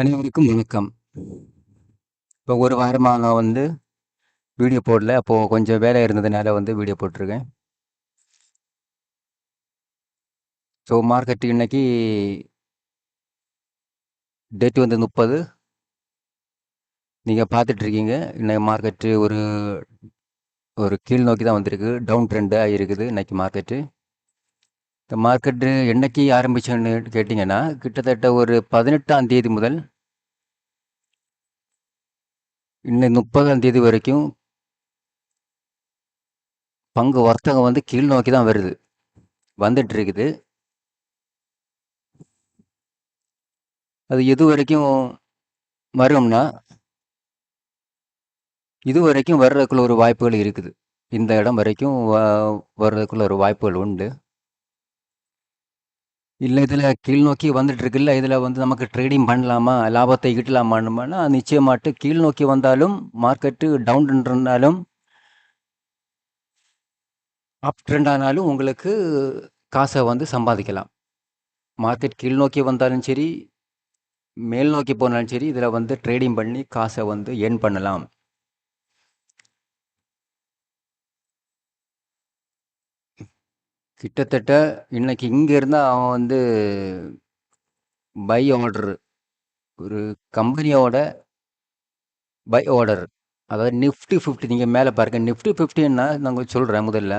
அனைவருக்கும் வணக்கம். இப்போ ஒரு வாரமாக நான் வந்து வீடியோ போடல. அப்போது கொஞ்சம் வேலை இருந்ததுனால வந்து வீடியோ போட்டிருக்கேன் ஸோ மார்க்கெட் இன்னைக்கு டேட் வந்து முப்பது நீங்கள் பார்த்துட்ருக்கீங்க இன்னைக்கு மார்க்கெட்டு ஒரு ஒரு கீழ் நோக்கி தான் வந்திருக்கு. டவுன் ட்ரெண்டாக இருக்குது இன்னைக்கு மார்க்கெட்டு. இந்த மார்க்கெட்டு என்னைக்கு ஆரம்பிச்சேன்னு கேட்டிங்கன்னா கிட்டத்தட்ட ஒரு 18ஆம் தேதி முதல் இன்னும் முப்பதாம் தேதி வரைக்கும் பங்கு வர்த்தகம் வந்து கீழ் நோக்கி தான் வருது. வந்துட்டு இருக்குது. அது வரைக்கும் வரும்னா இது வரைக்கும் வர்றதுக்குள்ள ஒரு வாய்ப்புகள் இருக்குது. இந்த இடம் வரைக்கும் வ வர்றதுக்குள்ள ஒரு வாய்ப்புகள் உண்டு. இல்லை இதில் கீழ்நோக்கி வந்துட்டு இருக்குல்ல, வந்து நமக்கு ட்ரேடிங் பண்ணலாமா? லாபத்தை ஈட்டலாமான்னா, நிச்சயமாட்டு கீழ் நோக்கி வந்தாலும் மார்க்கெட்டு டவுன் இருந்தாலும் அப் ட்ரெண்ட் ஆனாலும் உங்களுக்கு காசை வந்து சம்பாதிக்கலாம். மார்க்கெட் கீழ் நோக்கி வந்தாலும் சரி, மேல் நோக்கி போனாலும் சரி, இதில் வந்து ட்ரேடிங் பண்ணி காசை வந்து ஏர்ன் பண்ணலாம். கிட்டத்தட்ட இன்னைக்கு இங்க இருந்தால் அவன் வந்து பை ஆர்டர் ஒரு கம்பெனியோட பை ஆர்டர். அதாவது நிஃப்டி ஃபிஃப்டி நீங்கள் மேலே பாருங்க. நிஃப்டி ஃபிஃப்டின்னா நாங்கள் சொல்கிறேன் முதல்ல.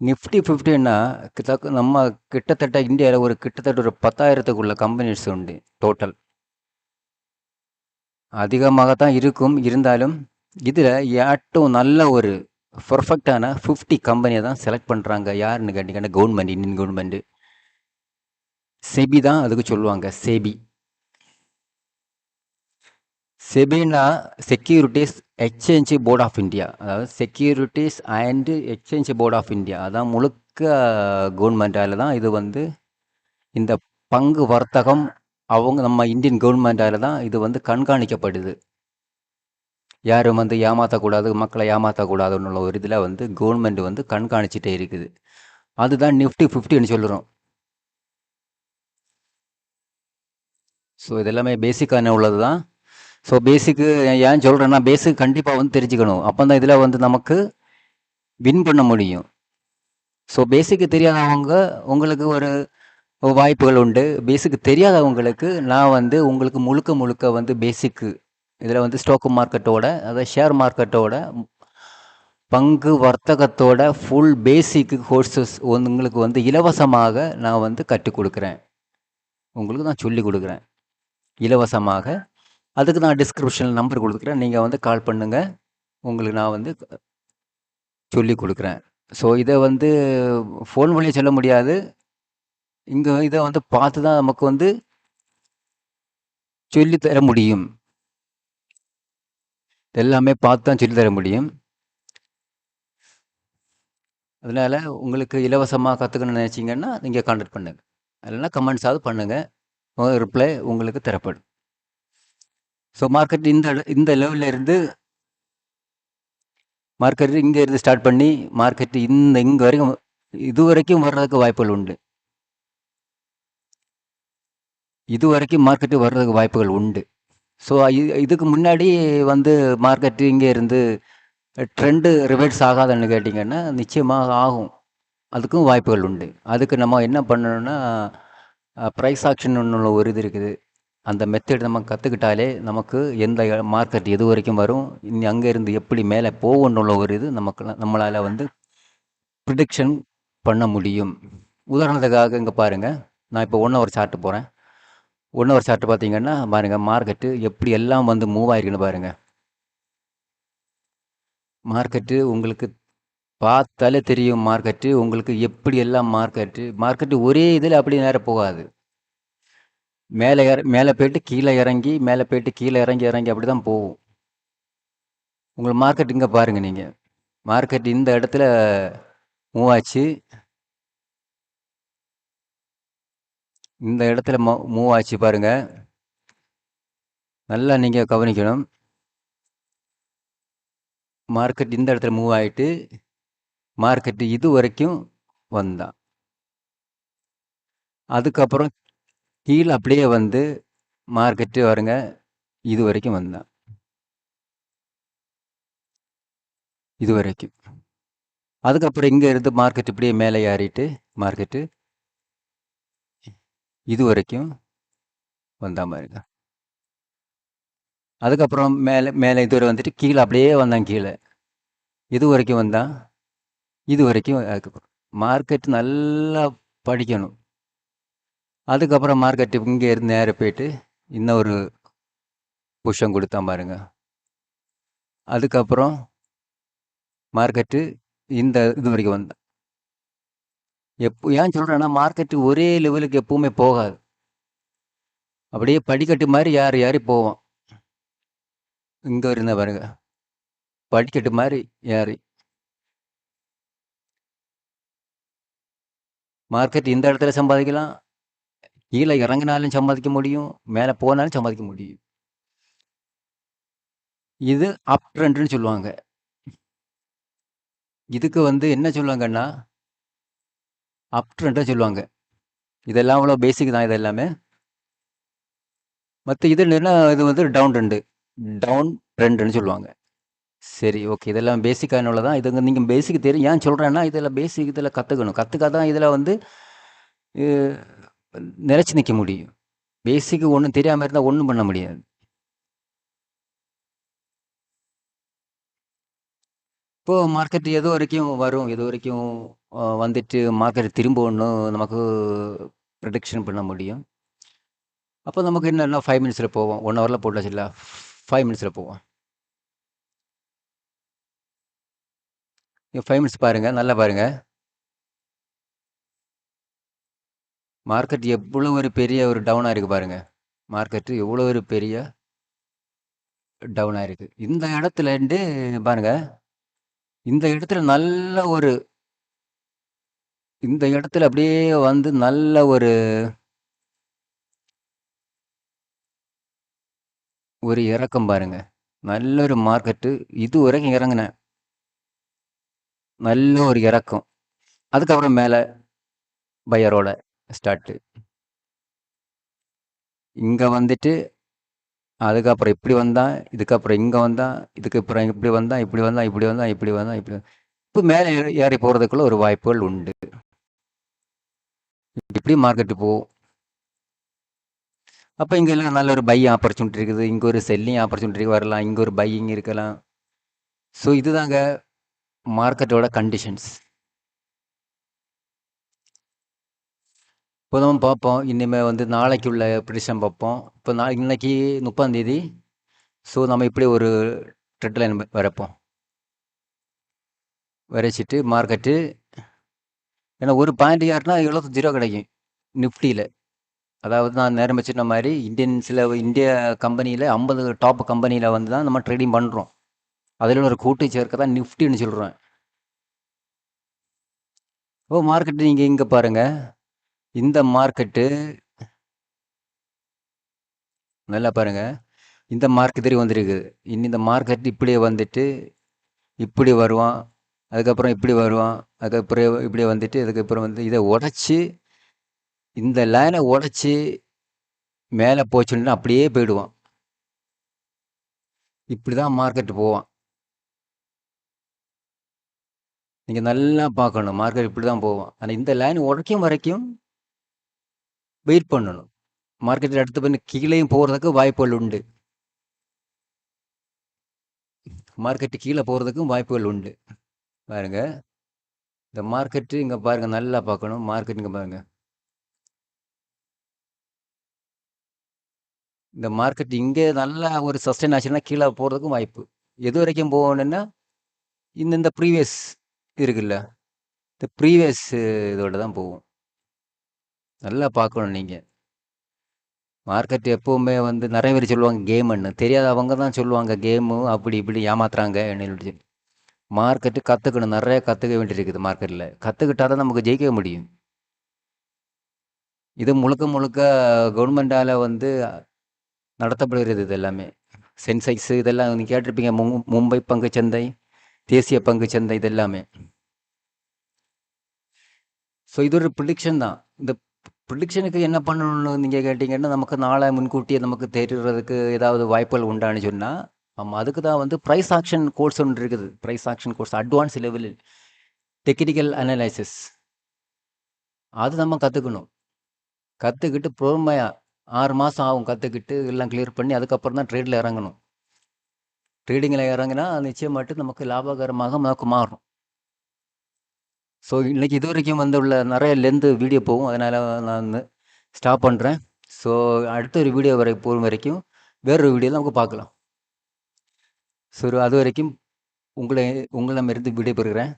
நிஃப்டி ஃபிஃப்டின்னா கிட்ட நம்ம கிட்டத்தட்ட இந்தியாவில் ஒரு கிட்டத்தட்ட ஒரு 10,000த்துக்குள்ள கம்பெனிஸ் உண்டு டோட்டல். அதிகமாக தான் இருக்கும். இருந்தாலும் இதில் ஏட்டும் நல்ல ஒரு பெர்ஃபெக்ட்டான 50 கம்பெனிய தான் செலக்ட் பண்ணுறாங்க யாருன்னு கேட்டீங்கன்னா, கவர்மெண்ட் இந்தியன் கவர்மெண்ட்டு செபி தான் அதுக்கு சொல்லுவாங்க. SEBI. செபின்னா securities exchange board of India. அதாவது securities and exchange board of India. அதான் முழுக்க கவர்மெண்ட்டால் தான் இது வந்து இந்த பங்கு வர்த்தகம் அவங்க நம்ம இந்தியன் கவர்மெண்ட்டால் தான் இது வந்து கண்காணிக்கப்படுது. யாரும் வந்து ஏமாற்றக்கூடாது மக்களை ஏமாற்றக்கூடாதுன்னு ஒரு இதில் வந்து கவர்மெண்ட் வந்து கண்காணிச்சிட்டே இருக்குது. அதுதான் நிஃப்டி ஃபிஃப்டின்னு சொல்கிறோம் ஸோ இதெல்லாமே பேசிக்கான உள்ளது தான். ஸோ பேசிக்கு ஏன் சொல்கிறேன்னா பேசிக் கண்டிப்பாக வந்து தெரிஞ்சுக்கணும். அப்பதான் இதில் வந்து நமக்கு வின் பண்ண முடியும். ஸோ பேசிக்கு தெரியாதவங்க உங்களுக்கு ஒரு வாய்ப்புகள் உண்டு. பேசிக்கு தெரியாதவங்களுக்கு நான் வந்து உங்களுக்கு முழுக்க முழுக்க வந்து பேசிக்கு இதில் வந்து ஸ்டாக் மார்க்கெட்டோட, அதாவது ஷேர் மார்க்கெட்டோட பங்கு வர்த்தகத்தோட ஃபுல் பேசிக் கோர்சஸ் உங்களுக்கு வந்து இலவசமாக நான் வந்து கற்றுக் கொடுக்குறேன் உங்களுக்கு நான் சொல்லிக் கொடுக்குறேன் இலவசமாக. அதுக்கு நான் டிஸ்கிரிப்ஷனில் நம்பர் கொடுக்குறேன் நீங்கள் வந்து கால் பண்ணுங்கள் உங்களுக்கு நான் வந்து சொல்லிக் கொடுக்குறேன் ஸோ இதை வந்து ஃபோன் வழியாக சொல்ல முடியாது. இங்கே இதை வந்து பார்த்து தான் நமக்கு வந்து சொல்லி தர முடியும். எல்லாமே பார்த்து தான் சொல்லித்தர தர முடியும். அதனால் உங்களுக்கு இலவசமாக கற்றுக்கணும்னு நினச்சிங்கன்னா நீங்கள் கான்டாக்ட் பண்ணுங்க. இல்லைன்னா கமெண்ட்ஸாவது பண்ணுங்கள் ரிப்ளை உங்களுக்கு தரப்படும். ஸோ மார்க்கெட் இந்த இந்த லெவலில் இருந்து மார்க்கெட் இங்கே இருந்து ஸ்டார்ட் பண்ணி மார்க்கெட் இந்த இங்கே வரைக்கும் இது வரைக்கும் வர்றதுக்கு வாய்ப்புகள் உண்டு. இது வரைக்கும் மார்க்கெட்டு வர்றதுக்கு வாய்ப்புகள் உண்டு. ஸோ இதுக்கு முன்னாடி வந்து மார்க்கெட் இங்கே இருந்து ட்ரெண்டு ரிவர்ஸ் ஆகாதுன்னு கேட்டிங்கன்னா நிச்சயமாக ஆகும். அதுக்கும் வாய்ப்புகள் உண்டு. அதுக்கு நம்ம என்ன பண்ணணும்னா, ப்ரைஸ் ஆக்ஷன் உள்ள ஒரு இது இருக்குது. அந்த மெத்தட் நம்ம கற்றுக்கிட்டாலே நமக்கு எந்த மார்க்கெட் எது வரைக்கும் வரும், இனி அங்கேருந்து எப்படி மேலே போகும்னுள்ள ஒரு இது நமக்கு நம்மளால் வந்து ப்ரிடிக்ஷன் பண்ண முடியும். உதாரணத்துக்காக இங்கே பாருங்கள் நான் இப்போ 1 ஹவர் சார்ட்டு போகிறேன் 1 ஒரு சார்ட் பார்த்தீங்கன்னா, பாருங்கள் மார்க்கெட்டு எப்படி எல்லாம் வந்து மூவ் ஆயிருக்குன்னு பாருங்கள் மார்க்கெட்டு உங்களுக்கு பார்த்தாலே தெரியும் மார்க்கெட்டு உங்களுக்கு எப்படி எல்லாம் மார்க்கெட்டு மார்க்கெட்டு ஒரே இதில் அப்படி நேரம் போகாது. மேலே இற மேலே போயிட்டு கீழே இறங்கி, மேலே போயிட்டு கீழே இறங்கி, இறங்கி அப்படிதான் போகும். உங்களுக்கு மார்க்கெட் இங்கே பாருங்கள் நீங்கள் மார்க்கெட் இந்த இடத்துல மூவ் ஆச்சு. இந்த இடத்துல ம மூவ் ஆச்சு பாருங்க. நல்லா நீங்க கவனிக்கணும். மார்க்கெட் இந்த இடத்துல மூவ் ஆயிட்டு, மார்க்கெட் இதுவரைக்கும் வந்தான். அதுக்கப்புறம் கீழே அப்படியே வந்து மார்க்கெட்டு வருங்க இது வரைக்கும் வந்தான் இது வரைக்கும் அதுக்கப்புறம் இங்கே இருந்து மார்க்கெட் இப்படியே மேலே ஏறிட்டு மார்க்கெட்டு இது வரைக்கும் வந்தா பாருங்க அதுக்கப்புறம் மேலே மேலே இதுவரை வந்துட்டு கீழே அப்படியே வந்தான் கீழே. இது வரைக்கும் வந்தான் இது வரைக்கும் அதுக்கப்புறம் மார்க்கெட் நல்லா படிக்கணும். அதுக்கப்புறம் மார்க்கெட் இங்கே இருந்து நேராக போயிட்டு இன்னொரு புஷம் கொடுத்தா பாருங்க. அதுக்கப்புறம் மார்க்கெட்டு இந்த இது வரைக்கும் வந்தான் எப்போ ஏன் சொல்கிறேன்னா மார்க்கெட்டு ஒரே லெவலுக்கு எப்பவுமே போகாது. அப்படியே படிக்கட்டு மாதிரி யார் யாரி போவோம். இங்கே இருந்த பாருங்க. படிக்கட்டு மாதிரி ஏறி. மார்க்கெட் இந்த இடத்துல சம்பாதிக்கலாம். கீழே இறங்கினாலும் சம்பாதிக்க முடியும். மேலே போனாலும் சம்பாதிக்க முடியும். இது அப் ட்ரெண்ட்னு சொல்லுவாங்க. இதுக்கு வந்து என்ன சொல்லுவாங்கன்னா அப் சொல்லுவாங்க. இதெல்லாம் அவ்வளோ பேசிக் தான் இது எல்லாமே மற்ற இது என்ன இது வந்து டவுன் ட்ரெண்டு டவுன் ட்ரெண்டுன்னு சொல்லுவாங்க. சரி ஓகே இதெல்லாம் பேசிக்கான தான். இதுங்க நீங்கள் பேசிக் தெரியும் ஏன் சொல்கிறேன்னா இதில் பேசிக் இதில் கற்றுக்கணும் கற்றுக்கா தான் இதில் வந்து நிலச்சி நிற்க முடியும். பேசிக்கு ஒன்றும் தெரியாமல் இருந்தால் ஒன்றும் பண்ண முடியாது. இப்போ மார்க்கெட் எது வரைக்கும் வரும். எது வரைக்கும் வந்துட்டு மார்க்கெட் திரும்ப ஒன்று நமக்கு ப்ரடிக்ஷன் பண்ண முடியும். அப்போ நமக்கு என்னென்னா ஃபைவ் மினிட்ஸில் போவோம். ஒன் ஹவரில் போட்டாச்சு இல்லை ஃபைவ் மினிட்ஸில் போவோம். ஃபைவ் மினிட்ஸ் பாருங்கள் நல்லா பாருங்கள் மார்க்கெட் எவ்வளோ ஒரு பெரிய ஒரு டவுனாக இருக்குது பாருங்கள் மார்க்கெட்டு எவ்வளோ ஒரு பெரிய டவுனாக இருக்குது இந்த இடத்துல இருந்து இந்த இடத்துல நல்ல ஒரு இந்த இடத்துல அப்படியே வந்து நல்ல ஒரு ஒரு இறக்கம் பாருங்க. நல்ல ஒரு மார்க்கெட்டு இது வரைக்கும் இறங்கினேன் நல்ல ஒரு இறக்கம். அதுக்கப்புறம் மேலே பையரோட ஸ்டார்ட்டு இங்கே வந்துட்டு அதுக்கப்புறம் இப்படி வந்தான் இதுக்கப்புறம் இங்கே வந்தான் இதுக்கப்புறம் இப்படி வந்தான் இப்படி வந்தான் இப்படி வந்தான் இப்படி வந்தான் இப்படி இப்போ மேலே ஏறி ஏறி போகிறதுக்குள்ள ஒரு வாய்ப்புகள் உண்டு. இப்படி மார்க்கெட்டு போகும் அப்போ இங்கே எல்லாம் நல்ல ஒரு பை ஆப்பர்ச்சுனிட்டி இருக்குது. இங்கே ஒரு செல்லிங் ஆப்பர்ச்சுனிட்டி வரலாம். இங்கே ஒரு பையிங் இருக்கலாம். ஸோ இதுதாங்க மார்க்கெட்டோட கண்டிஷன்ஸ் இப்போ நம்ம பார்ப்போம். இனிமேல் வந்து நாளைக்கு உள்ள ப்ரிடிஷன் பார்ப்போம் இப்போ நா இன்னைக்கு முப்பாந்தேதி ஸோ நம்ம இப்படி ஒரு ட்ரெட் லைன் வரைப்போம். வரைச்சிட்டு மார்க்கெட்டு ஏன்னா ஒரு பாயிண்ட் யாருன்னா எழுபத்தஞ்சு ரூபா கிடைக்கும். நிஃப்டியில் அதாவது நான் நேரம் வச்சுட்ட மாதிரி இந்தியன் சில இந்திய கம்பெனியில் ஐம்பது டாப் கம்பெனியில் வந்து தான் நம்ம ட்ரேடிங் பண்ணுறோம் அதில் ஒரு கூட்டு சேர்க்க தான் நிஃப்டின்னு சொல்கிறேன் ஓ மார்க்கெட்டு நீங்கள் இங்கே பாருங்கள் இந்த மார்க்கெட்டு நல்லா பாருங்க. இந்த மார்க் தெரிய வந்திருக்குது. இனி இந்த மார்க்கெட் இப்படியே வந்துட்டு இப்படி வருவான் அதுக்கப்புறம் இப்படி வருவான் அதுக்கப்புறம் இப்படி வந்துட்டு அதுக்கப்புறம் வந்து இதை உடச்சி இந்த லைனை உடச்சி மேலே போச்சுன்னா அப்படியே போயிடுவான். இப்படி தான் மார்க்கெட் போவான். நீங்கள் நல்லா பார்க்கணும். மார்க்கெட் இப்படி தான் போவான். ஆனால் இந்த லைன் உடைக்கும் வரைக்கும் வெயிட் பண்ணணும். மார்க்கெட்டில் அடுத்து பண்ணி கீழேயும் போகிறதுக்கு வாய்ப்புகள் உண்டு. மார்க்கெட்டு கீழே போகிறதுக்கும் வாய்ப்புகள் உண்டு. பாருங்க. இந்த மார்க்கெட்டு இங்கே பாருங்க நல்லா பார்க்கணும். மார்க்கெட் இங்கே பாருங்க. இந்த மார்க்கெட் இங்கே நல்லா ஒரு சஸ்டைன் ஆச்சுன்னா கீழே போகிறதுக்கும் வாய்ப்பு. எது வரைக்கும் போகணுன்னா இந்த இந்த ப்ரீவியஸ் இருக்குல்ல. இந்த ப்ரீவியஸ் இதோட தான் போகும் நல்லா பார்க்கணும் நீங்கள் மார்க்கெட் எப்போவுமே வந்து நிறைய பேர் சொல்லுவாங்க கேமுன்னு தெரியாதவங்க தான் சொல்லுவாங்க கேமு அப்படி இப்படி ஏமாத்துறாங்க சொல்லி. மார்க்கெட்டு கற்றுக்கணும் நிறைய கற்றுக்க வேண்டியிருக்குது மார்க்கெட்டில் கற்றுக்கிட்டா தான் நமக்கு ஜெயிக்க முடியும். இது முழுக்க முழுக்க கவர்மெண்டால் வந்து நடத்தப்படுகிறது இது எல்லாமே. சென்செக்ஸ் இதெல்லாம் நீங்கள் கேட்டிருப்பீங்க மும் மும்பை பங்குச்சந்தை தேசிய பங்குச்சந்தை இது எல்லாமே. ஸோ இது ஒரு ப்ரிடிக்ஷன் தான். இந்த ப்ரிடிக்ஷனுக்கு என்ன பண்ணணும்னு நீங்கள் கேட்டிங்கன்னா நமக்கு நாளை முன்கூட்டியே நமக்கு தெரிகிறதுக்கு ஏதாவது வாய்ப்புகள் உண்டான்னு சொன்னால் ஆமாம் அதுக்கு தான் வந்து ப்ரைஸ் ஆக்ஷன் கோர்ஸ் ஒன்று இருக்குது. ப்ரைஸ் ஆக்ஷன் கோர்ஸ் அட்வான்ஸ் லெவலில் டெக்னிக்கல் அனலைசிஸ் அது நம்ம கற்றுக்கணும் கற்றுக்கிட்டு பொறுமையாக ஆறு மாதம் ஆகும் கற்றுக்கிட்டு எல்லாம் கிளியர் பண்ணி அதுக்கப்புறம் தான் ட்ரேடில் இறங்கணும். ட்ரேடிங்கில் இறங்கினா நிச்சயமாட்டு நமக்கு லாபகரமாக நமக்கு மாறும். ஸோ இன்றைக்கி இது வரைக்கும் வந்து உள்ள நிறைய லென்த்து வீடியோ போகும். அதனால் நான் ஸ்டாப் பண்ணுறேன் ஸோ அடுத்த ஒரு வீடியோ வரை போகும் வரைக்கும் வேறொரு வீடியோ நமக்கு பார்க்கலாம். ஸோ அது வரைக்கும் உங்களை உங்களிடமிருந்து விடைபெறுகிறேன்.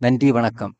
நன்றி வணக்கம்.